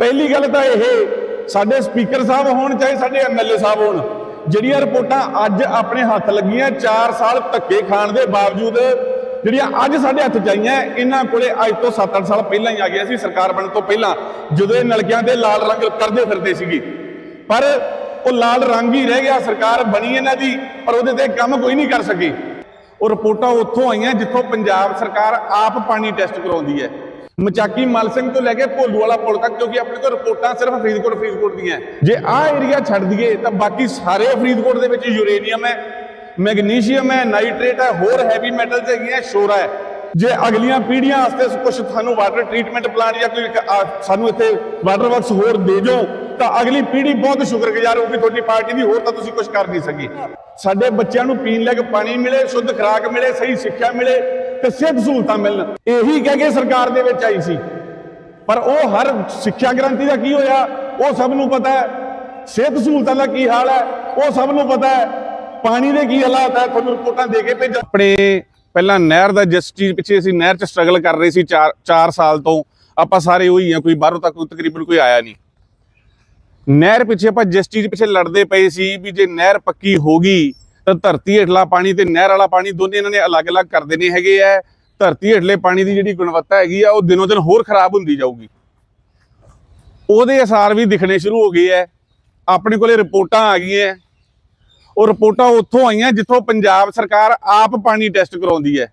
ਪਹਿਲੀ ਗੱਲ ਤਾਂ ਇਹ, ਸਾਡੇ ਸਪੀਕਰ ਸਾਹਿਬ ਹੋਣ ਚਾਹੇ ਸਾਡੇ ਐਮਐਲਏ ਸਾਹਿਬ ਹੋਣ, ਜਿਹੜੀਆਂ ਰਿਪੋਰਟਾਂ ਅੱਜ ਆਪਣੇ ਹੱਥ ਲੱਗੀਆਂ 4 ਸਾਲ ਧੱਕੇ ਖਾਣ ਦੇ ਬਾਵਜੂਦ, ਜਿਹੜੀਆਂ ਅੱਜ ਸਾਡੇ ਹੱਥ ਚ ਆਈਆਂ ਇਹਨਾਂ ਕੋਲੇ ਅੱਜ ਤੋਂ 7-8 ਸਾਲ ਪਹਿਲਾਂ ਹੀ ਆ ਗਿਆ ਸੀ, ਸਰਕਾਰ ਬਣਨ ਤੋਂ ਪਹਿਲਾਂ, ਜਦੋਂ ਇਹ ਨਲਕਿਆਂ ਦੇ ਲਾਲ ਰੰਗ ਕਰਦੇ ਫਿਰਦੇ ਸੀਗੇ। ਪਰ ਉਹ ਲਾਲ ਰੰਗ ਹੀ ਰਹਿ ਗਿਆ, ਸਰਕਾਰ ਬਣੀ ਇਹਨਾਂ ਦੀ, ਪਰ ਉਹਦੇ ਤੇ ਕੰਮ ਕੋਈ ਨਹੀਂ ਕਰ ਸਕੀ। ਉਹ ਰਿਪੋਰਟਾਂ ਉੱਥੋਂ ਆਈਆਂ, ਜਿੱਥੋਂ ਪੰਜਾਬ ਸਰਕਾਰ ਆਪ ਪਾਣੀ ਟੈਸਟ ਕਰਾਉਂਦੀ ਹੈ। ਮਚਾਕੀ ਮਲ ਸਿੰਘ ਤੋਂ ਲੈ ਕੇ ਭੋਲੂ ਵਾਲਾ ਪੁਲ ਤੱਕ ਕਿਉਂਕਿ ਆਪਣੇ ਕੋਲ ਰਿਪੋਰਟਾਂ ਸਿਰਫ ਫਰੀਦਕੋਟ ਫਰੀਦਕੋਟ ਦੀਆਂ ਜੇ ਆਹ ਏਰੀਆ ਛੱਡ ਦਈਏ, ਤਾਂ ਬਾਕੀ ਸਾਰੇ ਫਰੀਦਕੋਟ ਦੇ ਵਿੱਚ ਯੂਰੇਨੀਅਮ ਹੈ ਮੈਗਨੀਸ਼ੀਅਮ ਹੈ ਨਾਈਟ੍ਰੇਟ ਹੈ, ਹੋਰ ਹੈਵੀ ਮੈਟਲਸ ਹੈਗੀਆਂ, ਸ਼ੋਰਾ ਹੈ। ਜੇ ਅਗਲੀਆਂ ਪੀੜ੍ਹੀਆਂ ਵਾਸਤੇ ਕੁਝ ਸਾਨੂੰ ਵਾਟਰ ਟ੍ਰੀਟਮੈਂਟ ਪਲਾਂਟ ਜਾਂ ਕੋਈ ਸਾਨੂੰ ਇੱਥੇ ਵਾਟਰ ਵਰਕਸ ਹੋਰ ਦੇ ਜੋ ਤਾਂ ਅਗਲੀ ਪੀੜ੍ਹੀ ਬਹੁਤ ਸ਼ੁਕਰਗੁਜ਼ਾਰ ਹੋਊਗੀ ਤੁਹਾਡੀ ਪਾਰਟੀ ਦੀ, ਹੋਰ ਤਾਂ ਤੁਸੀਂ ਕੁਝ ਕਰ ਨਹੀਂ ਸਕੀ। ਸਾਡੇ ਬੱਚਿਆਂ ਨੂੰ ਪੀਣ ਲੱਗ ਪਾਣੀ ਮਿਲੇ, ਸ਼ੁੱਧ ਖੁਰਾਕ ਮਿਲੇ, ਸਹੀ ਸਿੱਖਿਆ ਮਿਲੇ ਤੇ ਸਿਹਤ ਸਹੂਲਤਾਂ ਮਿਲਣ। ਇਹੀ ਕਹਿ ਕੇ ਸਰਕਾਰ ਦੇ ਵਿੱਚ ਆਈ ਸੀ। ਪਰ ਉਹ ਹਰ ਸਿੱਖਿਆ ਗਰੰਟੀ ਦਾ ਕੀ ਹੋਇਆ? ਉਹ ਸਭ ਨੂੰ ਪਤਾ ਹੈ। ਸਿਹਤ ਸਹੂਲਤਾਂ ਦਾ ਕੀ ਹਾਲ ਹੈ? ਉਹ ਸਭ ਨੂੰ ਪਤਾ ਹੈ। ਪਾਣੀ ਦੇ ਕੀ ਹਾਲਾਤ ਹੈ? ਤੁਹਾਨੂੰ ਰਿਪੋਰਟਾਂ ਦੇ ਕੇ ਭੇਜ। ਆਪਣੇ ਪਹਿਲਾਂ ਨਹਿਰ ਦਾ ਜਿਸ ਚੀਜ਼ ਪਿੱਛੇ ਅਸੀਂ ਨਹਿਰ 'ਚ ਸਟਰਗਲ ਕਰ ਰਹੇ ਸੀ 4 4 ਸਾਲ ਤੋਂ, ਆਪਾਂ ਸਾਰੇ ਉਹੀ ਆ ਕੋਈ ਬਾਹਰੋਂ ਤੱਕ ਤਕਰੀਬਨ ਕੋਈ ਆਇਆ ਨਹੀਂ। ਨਹਿਰ ਪਿੱਛੇ ਆਪਾਂ ਜਿਸ ਚੀਜ਼ ਪਿੱਛੇ ਲੜਦੇ ਪਏ ਸੀ ਵੀ ਜੇ ਨਹਿਰ ਪੱਕੀ ਹੋ ਗਈ ਤਾਂ ਧਰਤੀ ਹੇਠਲਾ ਪਾਣੀ ਤੇ ਨਹਿਰ ਵਾਲਾ ਪਾਣੀ ਦੋਨੇ ਇਹਨਾਂ ਨੇ ਅਲੱਗ-ਅਲੱਗ ਕਰ ਦੇਣੇ ਹੈਗੇ ਆ। ਧਰਤੀ ਹੇਠਲੇ ਪਾਣੀ ਦੀ ਜਿਹੜੀ ਗੁਣਵੱਤਾ ਹੈਗੀ ਆ, ਉਹ ਦਿਨੋ ਦਿਨ ਹੋਰ ਖਰਾਬ ਹੁੰਦੀ ਜਾਊਗੀ। ਉਹਦੇ ਅਸਾਰ ਵੀ ਦਿਖਣੇ ਸ਼ੁਰੂ ਹੋ ਗਏ ਐ ਆਪਣੇ ਕੋਲੇ ਰਿਪੋਰਟਾਂ ਆ ਗਈਆਂ। ਉਹ ਰਿਪੋਰਟਾਂ ਉੱਥੋਂ ਆਈਆਂ ਜਿੱਥੋਂ ਪੰਜਾਬ ਸਰਕਾਰ ਆਪ ਪਾਣੀ ਟੈਸਟ ਕਰਾਉਂਦੀ ਹੈ।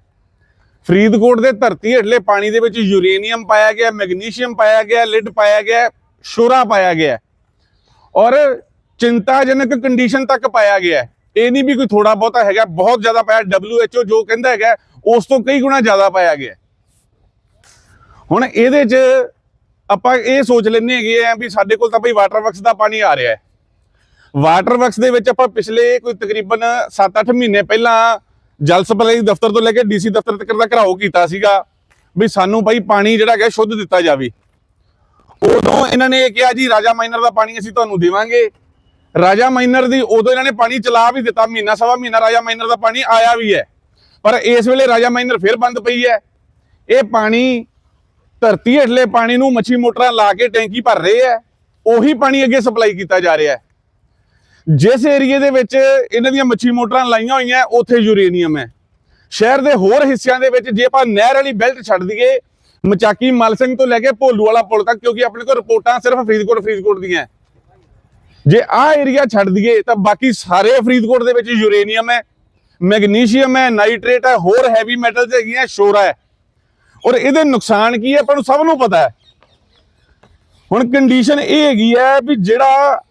ਫਰੀਦਕੋਟ ਦੇ ਧਰਤੀ ਹੇਠਲੇ ਪਾਣੀ ਦੇ ਵਿੱਚ ਯੂਰੇਨੀਅਮ ਪਾਇਆ ਗਿਆ, ਮੈਗਨੀਸ਼ੀਅਮ ਪਾਇਆ ਗਿਆ, ਲਿਡ ਪਾਇਆ ਗਿਆ, ਸ਼ੋਰਾ ਪਾਇਆ ਗਿਆ। ਔਰ ਚਿੰਤਾਜਨਕ ਕੰਡੀਸ਼ਨ ਤੱਕ ਪਾਇਆ ਗਿਆ। ਇਹ ਨਹੀਂ ਵੀ ਕੋਈ ਥੋੜਾ ਬਹੁਤਾ ਹੈਗਾ, ਬਹੁਤ ਜ਼ਿਆਦਾ ਪਾਇਆ WHO ਜੋ ਕਹਿੰਦਾ ਹੈਗਾ, ਉਸ ਤੋਂ ਕਈ ਗੁਣਾ ਜ਼ਿਆਦਾ ਪਾਇਆ ਗਿਆ। ਹੁਣ ਇਹਦੇ 'ਚ ਆਪਾਂ ਇਹ ਸੋਚ ਲੈਂਦੇ ਹੈਗੇ ਆ ਵੀ ਸਾਡੇ ਕੋਲ ਤਾਂ ਭਈ ਵਾਟਰ ਵਰਕਸ ਦਾ ਪਾਣੀ ਆ ਰਿਹਾ ਹੈ। ਵਾਟਰ ਵਰਕਸ ਦੇ ਵਿੱਚ ਆਪਾਂ ਪਿਛਲੇ ਕੋਈ ਤਕਰੀਬਨ 7-8 ਮਹੀਨੇ ਪਹਿਲਾਂ ਜਲ ਸਪਲਾਈ ਦਫ਼ਤਰ ਤੋਂ ਲੈ ਕੇ ਡੀਸੀ ਦਫ਼ਤਰ ਤੱਕ ਦਾ ਘਰਾਓ ਕੀਤਾ ਸੀਗਾ ਵੀ ਸਾਨੂੰ ਭਾਈ ਪਾਣੀ ਜਿਹੜਾ ਹੈਗਾ ਸ਼ੁੱਧ ਦਿੱਤਾ ਜਾਵੇ। ਉਦੋਂ ਇਹਨਾਂ ਨੇ ਇਹ ਕਿਹਾ ਜੀ ਰਾਜਾ ਮਾਈਨਰ ਦਾ ਪਾਣੀ ਅਸੀਂ ਤੁਹਾਨੂੰ ਦੇਵਾਂਗੇ। ਰਾਜਾ ਮਾਈਨਰ ਦੀ ਉਦੋਂ ਇਹਨਾਂ ਨੇ ਪਾਣੀ ਚਲਾ ਵੀ ਦਿੱਤਾ, ਮਹੀਨਾ ਸਵਾ ਮਹੀਨਾ ਰਾਜਾ ਮਾਈਨਰ ਦਾ ਪਾਣੀ ਆਇਆ ਵੀ ਹੈ। ਪਰ ਇਸ ਵੇਲੇ ਰਾਜਾ ਮਾਈਨਰ ਫਿਰ ਬੰਦ ਪਈ ਹੈ। ਇਹ ਪਾਣੀ ਧਰਤੀ ਹੇਠਲੇ ਪਾਣੀ ਨੂੰ ਮੱਛੀ ਮੋਟਰਾਂ ਲਾ ਕੇ ਟੈਂਕੀ ਭਰ ਰਹੇ ਹੈ। ਉਹੀ ਪਾਣੀ ਅੱਗੇ ਸਪਲਾਈ ਕੀਤਾ ਜਾ ਰਿਹਾ ਹੈ। ਜਿਸ ਏਰੀਏ ਦੇ ਵਿੱਚ ਇਹਨਾਂ ਦੀਆਂ ਮੱਛੀ ਮੋਟਰਾਂ ਲਾਈਆਂ ਹੋਈਆਂ, ਉੱਥੇ ਯੂਰੇਨੀਅਮ ਹੈ। ਸ਼ਹਿਰ ਦੇ ਹੋਰ ਹਿੱਸਿਆਂ ਦੇ ਵਿੱਚ ਜੇ ਆਪਾਂ ਨਹਿਰ ਵਾਲੀ ਬੈਲਟ ਛੱਡ ਦਈਏ, ਮਚਾਕੀ ਮਲ ਸਿੰਘ ਤੋਂ ਲੈ ਕੇ ਭੋਲੂ ਵਾਲਾ ਪੁਲ ਤੱਕ, ਕਿਉਂਕਿ ਆਪਣੇ ਕੋਲ ਰਿਪੋਰਟਾਂ ਸਿਰਫ ਫਰੀਦਕੋਟ ਫਰੀਦਕੋਟ ਦੀਆਂ ਹੈ। ਜੇ ਆਹ ਏਰੀਆ ਛੱਡ ਦਈਏ, ਤਾਂ ਬਾਕੀ ਸਾਰੇ ਫਰੀਦਕੋਟ ਦੇ ਵਿੱਚ ਯੂਰੇਨੀਅਮ ਹੈ ਮੈਗਨੀਸ਼ੀਅਮ ਹੈ ਨਾਈਟ੍ਰੇਟ ਹੈ, ਹੋਰ ਹੈਵੀ ਮੈਟਲਸ ਹੈਗੀਆਂ, ਸ਼ੋਰਾ ਹੈ। ਔਰ ਇਹਦੇ ਨੁਕਸਾਨ ਕੀ ਹੈ, ਆਪਾਂ ਨੂੰ ਸਭ ਨੂੰ ਪਤਾ ਹੈ। ਹੁਣ ਕੰਡੀਸ਼ਨ ਇਹ ਹੈਗੀ ਹੈ ਵੀ ਜਿਹੜਾ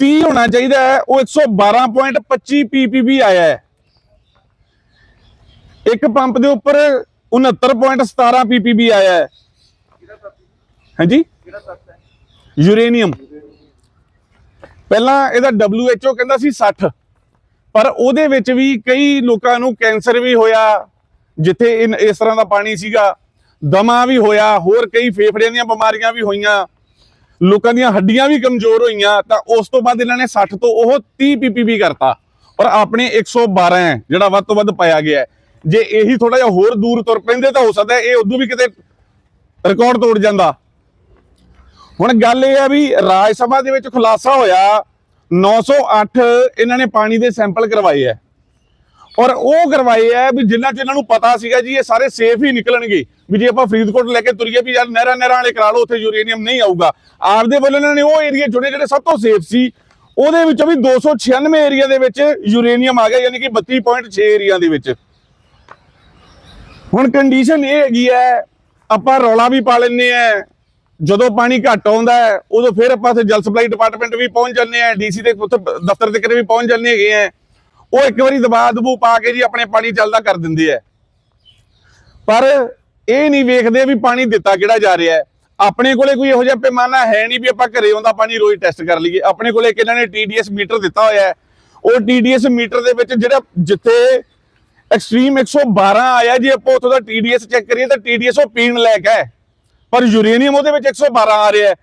30 ਹੋਣਾ ਚਾਹੀਦਾ ਹੈ, ਉਹ 112.25 ppb ਆਇਆ ਹੈ। ਇੱਕ ਪੰਪ ਦੇ ਉੱਪਰ 69.17 ppb ਆਇਆ ਹੈ। ਹਾਂਜੀ? ਯੂਰੇਨੀਅਮ ਪਹਿਲਾਂ ਇਹਦਾ WHO ਕਹਿੰਦਾ ਸੀ 60 ਪਰ ਉਹਦੇ ਵਿੱਚ ਵੀ ਕਈ ਲੋਕਾਂ ਨੂੰ ਕੈਂਸਰ ਵੀ ਹੋਇਆ, ਜਿੱਥੇ ਇਨ- ਇਸ ਤਰ੍ਹਾਂ ਦਾ ਪਾਣੀ ਸੀਗਾ। ਦਮਾ ਵੀ ਹੋਇਆ, ਹੋਰ ਕਈ ਫੇਫੜਿਆਂ ਦੀਆਂ ਬਿਮਾਰੀਆਂ ਵੀ ਹੋਈਆਂ। ਲੋਕਾਂ ਦੀਆਂ ਹੱਡੀਆਂ ਵੀ ਕਮਜ਼ੋਰ ਹੋਈਆਂ, ਤਾਂ ਉਸ ਤੋਂ ਬਾਅਦ ਇਹਨਾਂ ਨੇ 60 ਤੋਂ ਉਹ 30 ppb ਕਰਤਾ। ਔਰ ਆਪਣੇ 112 ਹੈ, ਜਿਹੜਾ ਵੱਧ ਤੋਂ ਵੱਧ ਪਾਇਆ ਗਿਆ ਜੇ ਇਹੀ ਥੋੜਾ ਜਿਹਾ ਹੋਰ ਦੂਰ ਤੁਰ ਪੈਂਦੇ ਤਾਂ ਹੋ ਸਕਦਾ ਇਹ ਉਦੋਂ ਵੀ ਕਿਤੇ ਰਿਕਾਰਡ ਤੋੜ ਜਾਂਦਾ। ਹੁਣ ਗੱਲ ਇਹ ਆ ਵੀ ਰਾਜ ਸਭਾ ਦੇ ਵਿੱਚ ਖੁਲਾਸਾ ਹੋਇਆ 908 ਇਹਨਾਂ ਨੇ ਪਾਣੀ ਦੇ ਸੈਂਪਲ ਕਰਵਾਏ ਆ। ਔਰ ਉਹ ਕਰਵਾਏ ਆ ਵੀ ਜਿਨ੍ਹਾਂ ਚ ਇਹਨਾਂ ਨੂੰ ਪਤਾ ਸੀਗਾ ਜੀ, ਇਹ ਸਾਰੇ ਸੇਫ ਹੀ ਨਿਕਲਣਗੇ। ਵੀ ਜੇ ਆਪਾਂ ਫਰੀਦਕੋਟ ਲੈ ਕੇ ਤੁਰੀਏ ਵੀ ਯਾਰ ਨਹਿਰਾਂ ਨਹਿਰਾਂ ਵਾਲੇ ਕਰਾ ਲਓ ਉੱਥੇ ਯੂਰੇਨੀਅਮ ਨਹੀਂ ਆਊਗਾ। ਆਪਦੇ ਵੱਲੋਂ ਇਹਨਾਂ ਨੇ ਉਹ ਏਰੀਆ ਚੁਣੇ ਜਿਹੜੇ ਸਭ ਤੋਂ ਸੇਫ ਸੀ, ਉਹਦੇ ਵਿੱਚੋਂ ਵੀ 296 ਏਰੀਆ ਦੇ ਵਿੱਚ ਯੂਰੇਨੀਅਮ ਆ ਗਿਆ, ਯਾਨੀ ਕਿ 32.6 ਏਰੀਆ ਦੇ ਵਿੱਚ। ਹੁਣ ਕੰਡੀਸ਼ਨ ਇਹ ਹੈਗੀ ਹੈ ਆਪਾਂ ਰੌਲਾ ਵੀ ਪਾ ਲੈਂਦੇ ਆ ਜਦੋਂ ਪਾਣੀ ਘੱਟ ਆਉਂਦਾ ਹੈ, ਉਦੋਂ ਫਿਰ ਆਪਾਂ ਉੱਥੇ ਜਲ ਸਪਲਾਈ ਡਿਪਾਰਟਮੈਂਟ ਵੀ ਪਹੁੰਚ ਜਾਂਦੇ ਆ ਡੀਸੀ ਦੇ ਉੱਥੇ ਦਫ਼ਤਰ ਦੇ ਵੀ ਪਹੁੰਚ ਜਾਂਦੇ ਹੈਗੇ ਆ ਉਹ ਇੱਕ ਵਾਰੀ ਦਬਾਅ ਦਬੂ ਪਾ ਕੇ ਜੀ ਆਪਣੇ ਪਾਣੀ ਚੱਲਦਾ ਕਰ ਦਿੰਦੇ ਆ ਪਰ ਇਹ ਨਹੀਂ ਵੇਖਦੇ ਵੀ ਪਾਣੀ ਦਿੱਤਾ ਕਿਹੜਾ ਜਾ ਰਿਹਾ ਹੈ। ਆਪਣੇ ਕੋਲੇ ਕੋਈ ਇਹੋ ਜਿਹਾ ਪੈਮਾਨਾ ਹੈ ਨਹੀਂ ਵੀ ਆਪਾਂ ਘਰੇ ਆਉਂਦਾ ਪਾਣੀ ਰੋਜ਼ ਟੈਸਟ ਕਰ ਲਈਏ। ਆਪਣੇ ਕੋਲੇ ਇੱਕ ਇਹਨਾਂ ਨੇ TDS ਮੀਟਰ ਦਿੱਤਾ ਹੋਇਆ ਹੈ। ਉਹ TDS ਮੀਟਰ ਦੇ ਵਿੱਚ ਜਿਹੜਾ ਜਿੱਥੇ ਐਕਸਟ੍ਰੀਮ 112 ਆਇਆ, ਜੇ ਆਪਾਂ ਉੱਥੋਂ ਦਾ TDS ਚੈੱਕ ਕਰੀਏ ਤਾਂ TDS ਉਹ ਪੀਣ ਲਾਇਕ ਹੈ। ਪਰ ਯੂਰੇਨੀਅਮ ਉਹਦੇ ਵਿੱਚ 112 ਆ ਰਿਹਾ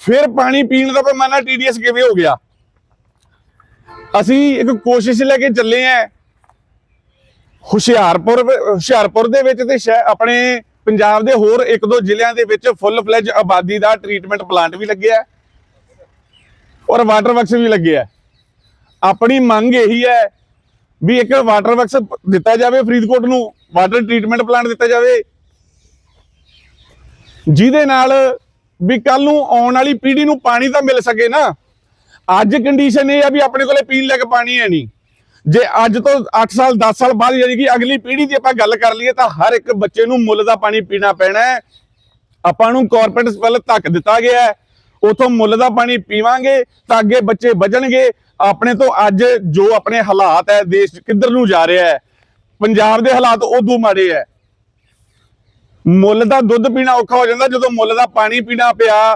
ਫਿਰ ਪਾਣੀ ਪੀਣ ਦਾ ਪੈਮਾਨਾ TDS ਕਿਵੇਂ ਹੋ ਗਿਆ? ਅਸੀਂ ਇੱਕ ਕੋਸ਼ਿਸ਼ ਲੈ ਕੇ ਚੱਲੇ ਆਂ ਹੁਸ਼ਿਆਰਪੁਰ ਹੁਸ਼ਿਆਰਪੁਰ ਦੇ ਵਿੱਚ ਤੇ ਸ਼ਹਿ- ਆਪਣੇ ਪੰਜਾਬ ਦੇ ਹੋਰ ਇੱਕ ਦੋ ਜ਼ਿਲ੍ਹਿਆਂ ਦੇ ਵਿੱਚ ਫੁੱਲ ਫਲੈਜ ਆਬਾਦੀ ਦਾ ਟ੍ਰੀਟਮੈਂਟ ਪਲਾਂਟ ਵੀ ਲੱਗਿਆ ਔਰ ਵਾਟਰ ਵਰਕਸ ਵੀ ਲੱਗਿਆ ਹੈ। ਆਪਣੀ ਮੰਗ ਇਹੀ ਹੈ ਵੀ ਇੱਕ ਵਾਟਰ ਵਰਕਸ ਦਿੱਤਾ ਜਾਵੇ ਫਰੀਦਕੋਟ ਨੂੰ ਵਾਟਰ ਟ੍ਰੀਟਮੈਂਟ ਪਲਾਂਟ ਦਿੱਤਾ ਜਾਵੇ। ਜਿਹਦੇ ਨਾਲ ਵੀ ਕੱਲ ਨੂੰ ਆਉਣ ਵਾਲੀ ਪੀੜ੍ਹੀ ਨੂੰ ਪਾਣੀ ਤਾਂ ਮਿਲ ਸਕੇ ਨਾ। ਅੱਜ ਕੰਡੀਸ਼ਨ ਇਹ ਆ ਵੀ ਆਪਣੇ ਕੋਲੇ ਪੀਣ ਲੱਗ ਪਾਣੀ ਹੈ ਨਹੀਂ। ਜੇ ਅੱਜ ਤੋਂ 8 ਸਾਲ 10 ਸਾਲ ਬਾਅਦ ਯਾਨੀ ਕਿ ਅਗਲੀ ਪੀੜ੍ਹੀ ਦੀ ਆਪਾਂ ਗੱਲ ਕਰ ਲਈਏ ਤਾਂ ਹਰ ਇੱਕ ਬੱਚੇ ਨੂੰ ਮੁੱਲ ਦਾ ਪਾਣੀ ਪੀਣਾ ਪੈਣਾ ਹੈ। ਆਪਾਂ ਨੂੰ ਕਾਰਪੋਰੇਟ ਵੱਲ ਧੱਕ ਦਿੱਤਾ ਗਿਆ ਹੈ। ਉਥੋਂ ਮੁੱਲ ਦਾ ਪਾਣੀ ਪੀਵਾਂਗੇ ਤਾਂ ਅੱਗੇ ਬੱਚੇ ਬਚਣਗੇ ਆਪਣੇ ਤੋਂ ਅੱਜ ਜੋ ਆਪਣੇ ਹਾਲਾਤ ਹੈ, ਦੇਸ਼ ਕਿੱਧਰ ਨੂੰ ਜਾ ਰਿਹਾ ਹੈ, ਪੰਜਾਬ ਦੇ ਹਾਲਾਤ ਉਦੋਂ ਮਾੜੇ ਹੈ। ਮੁੱਲ ਦਾ ਦੁੱਧ ਪੀਣਾ ਔਖਾ ਹੋ ਜਾਂਦਾ, ਜਦੋਂ ਮੁੱਲ ਦਾ ਪਾਣੀ ਪੀਣਾ ਪਿਆ,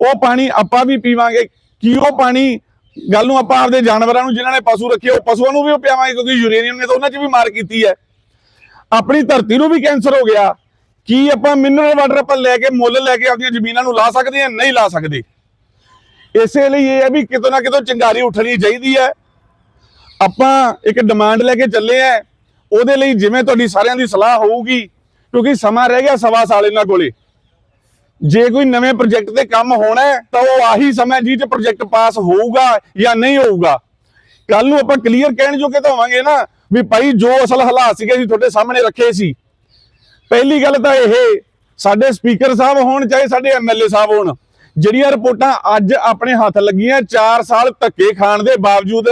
ਉਹ ਪਾਣੀ ਆਪਾਂ ਵੀ ਪੀਵਾਂਗੇ। ਕੀ ਉਹ ਪਾਣੀ, ਗੱਲ ਨੂੰ ਆਪਾਂ ਆਪਦੇ ਜਾਨਵਰਾਂ ਨੂੰ, ਜਿਨ੍ਹਾਂ ਨੇ ਪਸ਼ੂ ਰੱਖੇ, ਉਹ ਪਸ਼ੂਆਂ ਨੂੰ ਵੀ ਉਹ ਪਿਆਵਾਂਗੇ, ਕਿਉਂਕਿ ਯੂਰੇਨੀਅਮ ਨੇ ਤਾਂ ਉਹਨਾਂ 'ਚ ਵੀ ਮਾਰ ਕੀਤੀ ਹੈ। ਆਪਣੀ ਧਰਤੀ ਨੂੰ ਵੀ ਕੈਂਸਰ ਹੋ ਗਿਆ। ਕੀ ਆਪਾਂ ਮਿਨਰਲ ਵਾਟਰ ਆਪਾਂ ਲੈ ਕੇ, ਮੁੱਲ ਲੈ ਕੇ ਆਪਣੀਆਂ ਜ਼ਮੀਨਾਂ ਨੂੰ ਲਾ ਸਕਦੇ ਹਾਂ ਨਹੀਂ ਲਾ ਸਕਦੇ? ਇਸੇ ਲਈ ਇਹ ਹੈ ਵੀ ਕਿਤੋਂ ਨਾ ਕਿਤੋਂ ਚੰਗਾਰੀ ਉੱਠਣੀ ਚਾਹੀਦੀ ਹੈ। ਆਪਾਂ ਇੱਕ ਡਿਮਾਂਡ ਲੈ ਕੇ ਚੱਲੇ ਆ ਉਹਦੇ ਲਈ ਜਿਵੇਂ ਤੁਹਾਡੀ ਸਾਰਿਆਂ ਦੀ ਸਲਾਹ ਹੋਊਗੀ ਕਿਉਂਕਿ ਸਮਾਂ ਰਹਿ ਗਿਆ ਸਵਾ ਸਾਲ ਇਹਨਾਂ ਕੋਲੇ। ਜੇ ਕੋਈ ਨਵੇਂ ਪ੍ਰੋਜੈਕਟ ਤੇ ਕੰਮ ਹੋਣਾ ਤਾਂ ਉਹ ਆਹੀ ਸਮਾਂ ਜੀ ਚ ਪ੍ਰੋਜੈਕਟ ਪਾਸ ਹੋਊਗਾ ਜਾਂ ਨਹੀਂ ਹੋਊਗਾ। ਕੱਲ ਨੂੰ ਆਪਾਂ ਕਲੀਅਰ ਕਹਿਣ ਜੋਗੇ ਤਾਂ ਹੋਵਾਂਗੇ ਨਾ ਵੀ ਭਾਈ ਜੋ ਅਸਲ ਹਾਲਾਤ ਸੀਗੇ ਜੀ ਤੁਹਾਡੇ ਸਾਹਮਣੇ ਰੱਖੇ ਸੀ। ਪਹਿਲੀ ਗੱਲ ਤਾਂ ਇਹ, ਸਾਡੇ ਸਪੀਕਰ ਸਾਹਿਬ ਹੋਣ ਚਾਹੇ ਸਾਡੇ ਐਮਐਲਏ ਸਾਹਿਬ ਹੋਣ, ਜਿਹੜੀਆਂ ਰਿਪੋਰਟਾਂ ਅੱਜ ਆਪਣੇ ਹੱਥ ਲੱਗੀਆਂ 4 ਸਾਲ ਧੱਕੇ ਖਾਣ ਦੇ ਬਾਵਜੂਦ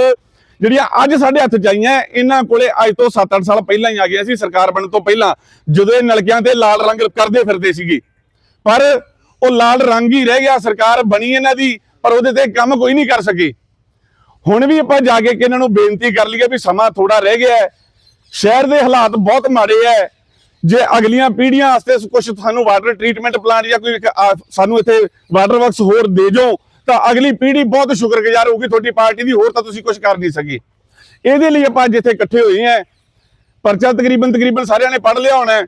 ਜਿਹੜੀਆਂ ਅੱਜ ਸਾਡੇ ਹੱਥ ਚ ਆਈਆਂ, ਇਹਨਾਂ ਕੋਲੇ ਅੱਜ ਤੋਂ 7-8 ਸਾਲ ਪਹਿਲਾਂ ਹੀ ਆ ਗਈਆਂ ਸੀ, ਸਰਕਾਰ ਬਣਨ ਤੋਂ ਪਹਿਲਾਂ, ਜਦੋਂ ਇਹ ਨਲਕਿਆਂ ਤੇ ਲਾਲ ਰੰਗ ਕਰਦੇ ਫਿਰਦੇ ਸੀਗੇ। ਪਰ ਉਹ ਲਾਲ ਰੰਗ ਹੀ ਰਹਿ ਗਿਆ, ਸਰਕਾਰ ਬਣੀ ਇਹਨਾਂ ਦੀ, ਪਰ ਉਹਦੇ ਤੇ ਕੰਮ ਕੋਈ ਨਹੀਂ ਕਰ ਸਕੇ। ਹੁਣ ਵੀ ਆਪਾਂ ਜਾ ਕੇ ਕਿ ਇਹਨਾਂ ਨੂੰ ਬੇਨਤੀ ਕਰ ਲਈਏ ਵੀ ਸਮਾਂ ਥੋੜਾ ਰਹਿ ਗਿਆ ਹੈ। ਸ਼ਹਿਰ ਦੇ ਹਾਲਾਤ ਬਹੁਤ ਮਾੜੇ ਹੈ। ਜੇ ਅਗਲੀਆਂ ਪੀੜ੍ਹੀਆਂ ਵਾਸਤੇ ਕੁਝ ਸਾਨੂੰ ਵਾਟਰ ਟ੍ਰੀਟਮੈਂਟ ਪਲਾਂਟ ਜਾਂ ਕੋਈ ਸਾਨੂੰ ਇੱਥੇ ਵਾਟਰ ਵਰਕਸ ਹੋਰ ਦੇ ਜੋ ਤਾਂ ਅਗਲੀ ਪੀੜ੍ਹੀ ਬਹੁਤ ਸ਼ੁਕਰਗੁਜ਼ਾਰ ਹੋਊਗੀ ਤੁਹਾਡੀ ਪਾਰਟੀ ਦੀ, ਹੋਰ ਤਾਂ ਤੁਸੀਂ ਕੁਝ ਕਰ ਨਹੀਂ ਸਕੇ। ਇਹਦੇ ਲਈ ਆਪਾਂ ਅੱਜ ਇੱਥੇ ਇਕੱਠੇ ਹੋਏ ਹਾਂ। ਪਰਚਾ ਤਕਰੀਬਨ ਤਕਰੀਬਨ ਸਾਰਿਆਂ ਨੇ ਪੜ੍ਹ ਲਿਆ ਹੋਣਾ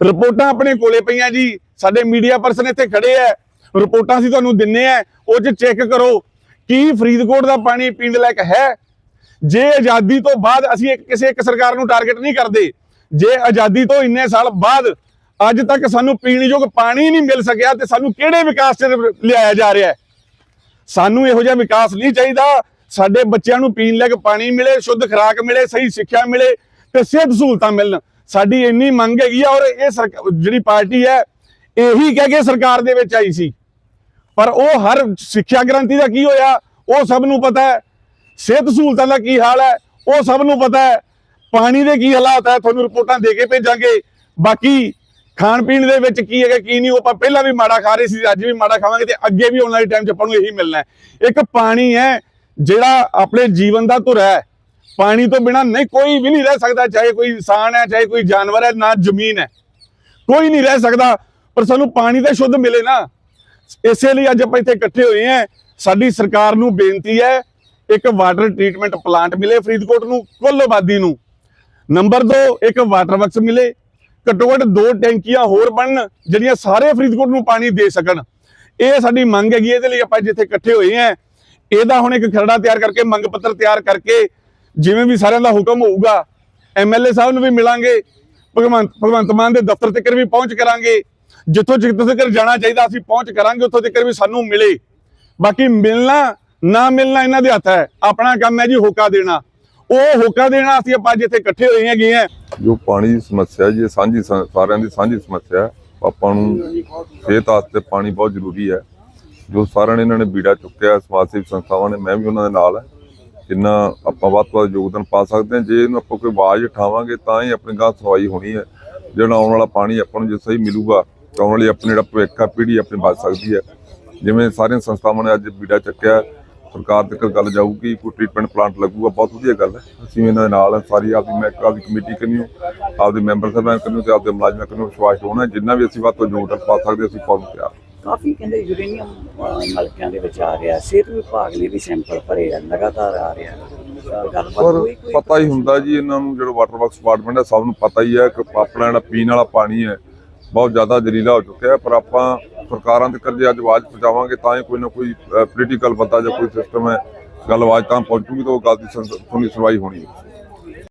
ਰਿਪੋਰਟਾਂ ਆਪਣੇ ਕੋਲੇ ਪਈਆਂ ਜੀ। ਸਾਡੇ ਮੀਡੀਆ ਪਰਸਨ ਇੱਥੇ ਖੜੇ ਐ ਰਿਪੋਰਟਾਂ ਅਸੀਂ ਤੁਹਾਨੂੰ ਦਿੰਨੇ ਆ ਉਹ ਚ ਚੈੱਕ ਕਰੋ ਕੀ ਫਰੀਦਕੋਟ ਦਾ ਪਾਣੀ ਪੀਣ ਲਾਇਕ ਹੈ। ਜੇ ਆਜ਼ਾਦੀ ਤੋਂ ਬਾਅਦ ਅਸੀਂ ਕਿਸੇ ਇੱਕ ਸਰਕਾਰ ਨੂੰ ਟਾਰਗੇਟ ਨਹੀਂ ਕਰਦੇ, ਜੇ ਆਜ਼ਾਦੀ ਤੋਂ ਇੰਨੇ ਸਾਲ ਬਾਅਦ ਅੱਜ ਤੱਕ ਸਾਨੂੰ ਪੀਣਯੋਗ ਪਾਣੀ ਨਹੀਂ ਮਿਲ ਸਕਿਆ ਤੇ ਸਾਨੂੰ ਕਿਹੜੇ ਵਿਕਾਸ 'ਚ ਲਿਆਇਆ ਜਾ ਰਿਹਾ ਹੈ? ਸਾਨੂੰ ਇਹੋ ਜਿਹਾ ਵਿਕਾਸ ਨਹੀਂ ਚਾਹੀਦਾ। ਸਾਡੇ ਬੱਚਿਆਂ ਨੂੰ ਪੀਣ ਲੱਗ ਪਾਣੀ ਮਿਲੇ, ਸ਼ੁੱਧ ਖੁਰਾਕ ਮਿਲੇ, ਸਹੀ ਸਿੱਖਿਆ ਮਿਲੇ ਤੇ ਸਿਹਤ ਸਹੂਲਤਾਂ ਮਿਲਣ। ਸਾਡੀ ਇੰਨੀ ਮੰਗ ਹੈਗੀ ਆ ਔਰ ਇਹ ਸਰਕ- ਜਿਹੜੀ ਪਾਰਟੀ ਹੈ, ਇਹੀ ਕਹਿ ਕੇ ਸਰਕਾਰ ਦੇ ਵਿੱਚ ਆਈ ਸੀ। ਪਰ ਉਹ ਹਰ ਸਿੱਖਿਆ ਗ੍ਰੰਥੀ ਦਾ ਕੀ ਹੋਇਆ? ਉਹ ਸਭ ਨੂੰ ਪਤਾ ਹੈ। ਸਿਹਤ ਸਹੂਲਤਾਂ ਦਾ ਕੀ ਹਾਲ ਹੈ? ਉਹ ਸਭ ਨੂੰ ਪਤਾ ਹੈ। ਪਾਣੀ ਦੇ ਕੀ ਹਾਲਾਤ ਹੈ? ਤੁਹਾਨੂੰ ਰਿਪੋਰਟਾਂ ਦੇ ਕੇ ਭੇਜਾਂਗੇ। ਬਾਕੀ ਖਾਣ ਪੀਣ ਦੇ ਵਿੱਚ ਕੀ ਹੈਗਾ, ਕੀ ਨਹੀਂ, ਉਹ ਆਪਾਂ ਪਹਿਲਾਂ ਵੀ ਮਾੜਾ ਖਾ ਰਹੇ ਸੀ, ਅੱਜ ਵੀ ਮਾੜਾ ਖਾਵਾਂਗੇ ਤੇ ਅੱਗੇ ਵੀ ਆਉਣ ਵਾਲੇ ਟਾਈਮ 'ਚ ਆਪਾਂ ਨੂੰ ਇਹੀ ਮਿਲਣਾ ਹੈ। ਇੱਕ ਪਾਣੀ ਹੈ, ਜਿਹੜਾ ਆਪਣੇ ਜੀਵਨ ਦਾ ਧੁਰਾ ਹੈ। ਪਾਣੀ ਤੋਂ ਬਿਨਾ ਨਹੀਂ, ਕੋਈ ਵੀ ਨਹੀਂ ਰਹਿ ਸਕਦਾ, ਚਾਹੇ ਕੋਈ ਇਨਸਾਨ ਹੈ, ਚਾਹੇ ਕੋਈ ਜਾਨਵਰ ਹੈ, ਨਾ ਜ਼ਮੀਨ ਹੈ। ਕੋਈ ਨਹੀਂ ਰਹਿ ਸਕਦਾ, ਪਰ ਸਾਨੂੰ ਪਾਣੀ ਤਾਂ ਸ਼ੁੱਧ ਮਿਲੇ ਨਾ। ਇਸੇ ਲਈ ਅੱਜ ਆਪਾਂ ਇੱਥੇ ਇਕੱਠੇ ਹੋਏ ਹਾਂ। ਸਾਡੀ ਸਰਕਾਰ ਨੂੰ ਬੇਨਤੀ ਹੈ, ਇੱਕ ਵਾਟਰ ਟ੍ਰੀਟਮੈਂਟ ਪਲਾਂਟ ਮਿਲੇ ਫਰੀਦਕੋਟ ਨੂੰ, ਕੁੱਲ ਆਬਾਦੀ ਨੂੰ। ਨੰਬਰ 2 ਇੱਕ ਵਾਟਰ ਵਰਕਸ ਮਿਲੇ। ਘੱਟੋ ਘੱਟ ਦੋ ਟੈਂਕੀਆਂ ਹੋਰ ਬਣਨ, ਜਿਹੜੀਆਂ ਸਾਰੇ ਫਰੀਦਕੋਟ ਨੂੰ ਪਾਣੀ ਦੇ ਸਕਣ। ਇਹ ਸਾਡੀ ਮੰਗ ਹੈਗੀ, ਇਹਦੇ ਲਈ ਆਪਾਂ ਜਿੱਥੇ ਇਕੱਠੇ ਹੋਏ ਹਾਂ, ਇਹਦਾ ਹੁਣ ਇੱਕ ਖਰੜਾ ਤਿਆਰ ਕਰਕੇ, ਮੰਗ ਪੱਤਰ ਤਿਆਰ ਕਰਕੇ, ਜਿਵੇਂ ਵੀ ਸਾਰਿਆਂ ਦਾ ਹੁਕਮ ਹੋਊਗਾ ਐਮਐਲਏ ਸਾਹਿਬ ਨੂੰ ਵੀ ਮਿਲਾਂਗੇ, ਭਗਵੰਤ ਭਗਵੰਤ ਮਾਨ ਦੇ ਦਫ਼ਤਰ ਤੱਕ ਵੀ ਪਹੁੰਚ ਕਰਾਂਗੇ। ਜਿੱਥੋਂ ਜਿੱਥੋਂ ਤੱਕ ਜਾਣਾ ਚਾਹੀਦਾ, ਅਸੀਂ ਪਹੁੰਚ ਕਰਾਂਗੇ, ਉੱਥੋਂ ਤੱਕ ਵੀ ਸਾਨੂੰ ਮਿਲੇ। ਬਾਕੀ ਮਿਲਣਾ, ਨਾ ਮਿਲਣਾ ਇਹਨਾਂ ਦੇ ਹੱਥ ਹੈ। ਆਪਣਾ ਕੰਮ ਹੈ ਜੀ ਹੋਕਾ ਦੇਣਾ। ਉਹ ਹੋਕਾ ਦੇਣਾ ਅਸੀਂ ਆਪਾਂ ਅੱਜ ਇੱਥੇ ਇਕੱਠੇ ਹੋਏ ਹੈਗੇ ਆ। ਜੋ ਪਾਣੀ ਦੀ ਸਮੱਸਿਆ ਜੀ, ਇਹ ਸਾਂਝੀ ਸ- ਸਾਰਿਆਂ ਦੀ ਸਾਂਝੀ ਸਮੱਸਿਆ ਹੈ। ਆਪਾਂ ਨੂੰ ਸਿਹਤ ਵਾਸਤੇ ਪਾਣੀ ਬਹੁਤ ਜ਼ਰੂਰੀ ਹੈ। ਜੋ ਸਾਰਿਆਂ ਨੇ ਇਹਨਾਂ ਨੇ ਬੀੜਾ ਚੁੱਕਿਆ, ਸਮਾਜ ਸੇਵੀ ਸੰਸਥਾਵਾਂ ਨੇ, ਮੈਂ ਵੀ ਉਹਨਾਂ ਦੇ ਨਾਲ ਹੈ। ਜਿੰਨਾ ਆਪਾਂ ਵੱਧ ਤੋਂ ਵੱਧ ਯੋਗਦਾਨ ਪਾ ਸਕਦੇ ਹਾਂ। ਜੇ ਇਹਨੂੰ ਆਪਾਂ ਕੋਈ ਆਵਾਜ਼ ਉਠਾਵਾਂਗੇ, ਤਾਂ ਹੀ ਆਪਣੀ ਗਾਂ ਸਵਾਈ ਹੋਣੀ ਹੈ। ਜਿਹੜਾ ਆਉਣ ਵਾਲਾ ਪਾਣੀ ਆਪਾਂ ਨੂੰ ਜੇ ਸਹੀ ਮਿਲੂਗਾ, ਤਾਂ ਆਉਣ ਵਾਲੀ ਆਪਣੀ ਜਿਹੜਾ ਭਵਿੱਖ ਆ ਪੀੜ੍ਹੀ ਆਪਣੀ ਬਚ ਸਕਦੀ ਹੈ। ਜਿਵੇਂ ਸਾਰੀਆਂ ਸੰਸਥਾਵਾਂ ਨੇ ਅੱਜ ਬੀੜਾ ਚੱਕਿਆ ਸਰਕਾਰ ਤੱਕ ਗੱਲ ਜਾਊਗੀ ਕੋਈ ਟ੍ਰੀਟਮੈਂਟ ਪਲਾਂਟ ਲੱਗੂਗਾ ਬਹੁਤ ਵਧੀਆ ਗੱਲ ਹੈ। ਅਸੀਂ ਇਹਨਾਂ ਦੇ ਨਾਲ ਹਾਂ, ਸਾਰੀ ਆਪਦੀ ਮੈਂ ਆਪਦੀ ਕਮੇਟੀ ਕਰਨੀ ਆਪਦੇ ਮੈਂਬਰ ਸਾਹਿਬਾਨ ਕਰਨੀ ਤੇ ਆਪਦੇ ਮੁਲਾਜ਼ਮਾਂ ਕਰਨੀ ਵਿਸ਼ਵਾਸ ਹੋਣਾ ਜਿੰਨਾ ਵੀ ਅਸੀਂ ਵੱਧ ਤੋਂ ਯੋਗਦਾਨ ਪਾ ਸਕਦੇ ਅਸੀਂ ਪਾਉਣ ਨੂੰ ਤਿਆਰ ਕਾਫੀ ਕਹਿੰਦੇ ਯੂਰੇਨੀਅਮ ਅਹ, ਨਲਕਿਆਂ ਦੇ ਵਿੱਚ ਆ ਰਿਹਾ ਸਿਹਤ ਵਿਭਾਗ ਨੇ ਵੀ ਸੈਂਪਲ ਭਰੇ ਆ ਲਗਾਤਾਰ ਆ ਰਿਹਾ ਅਹ, ਗੱਲਬਾਤ ਪਰ ਹੋਈ ਕੋਈ ਪਤਾ ਹੀ ਹੁੰਦਾ ਜੀ ਇਹਨਾਂ ਨੂੰ ਜਿਹੜਾ ਵਾਟਰ ਵਰਕਸ ਡਿਪਾਰਟਮੈਂਟ ਹੈ ਸਭ ਨੂੰ ਪਤਾ ਹੀ ਹੈ ਕਿ ਆਪਣਾ ਜਿਹੜਾ ਪੀਣ ਵਾਲਾ ਪਾਣੀ ਹੈ ਬਹੁਤ ਜ਼ਿਆਦਾ ਜ਼ਹਿਰੀਲਾ ਹੋ ਚੁੱਕਿਆ ਹੈ ਪਰ ਆਪਾਂ ਸਰਕਾਰਾਂ ਦੇ ਕਰਜੇ ਅੱਜ ਆਵਾਜ਼ ਪਹੁੰਚਾਵਾਂਗੇ, ਤਾਂ ਹੀ ਕੋਈ ਨਾ ਕੋਈ ਪੋਲੀਟੀਕਲ ਬੰਦਾ ਜਾਂ ਕੋਈ ਸਿਸਟਮ ਹੈ ਗੱਲ ਆਵਾਜ਼ ਤਾਂ ਪਹੁੰਚੂਗੀ ਤਾਂ ਉਹ ਗੱਲ ਦੀ ਸੁਣ- ਸੁਣੀ ਸੁਣਵਾਈ ਹੋਣੀ ਹੈ।